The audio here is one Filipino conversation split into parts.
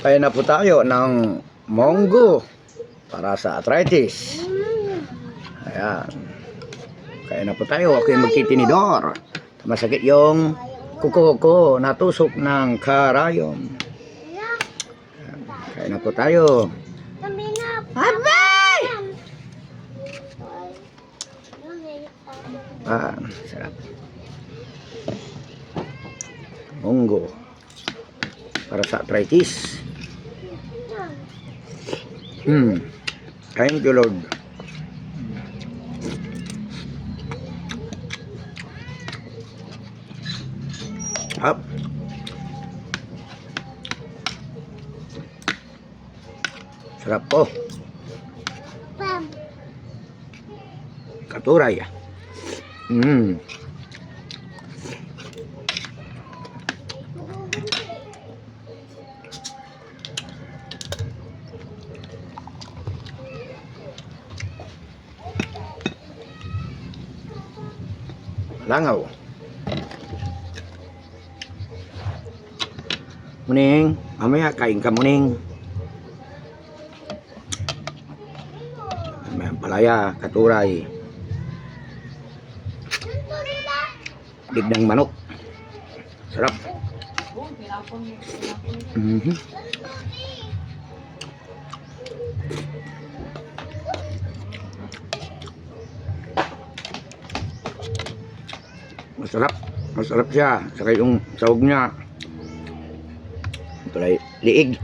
Kaya na po tayo ng monggo para sa arthritis. Ayan. Kaya na po tayo. Ako yung magtitinidor. Masakit yung kuko ko natusok ng karayom. Ayan. Kaya na po tayo. Abay! Ah, sarap. Monggo. Para sa arthritis. Hmm. Thank you, Lord. Hap. Sarap po. Katuray. Hmm. Langaw. Muning, mamaya kain ka muning. May palaya, katuray, digdang manok. Sarap. Mhm. Masarap. Masarap siya. Saka yung sahog niya. Ito ay liig.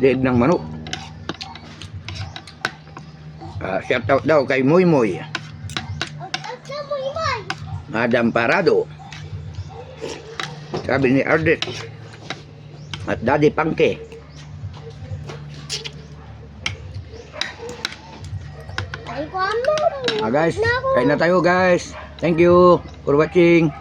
Liig ng manok. Ah, shout out daw kay Moy Moy. Madam Parado. Sabi ni Ardet. At Daddy Pangke. Ah guys, kain na tayo guys. Thank you for watching.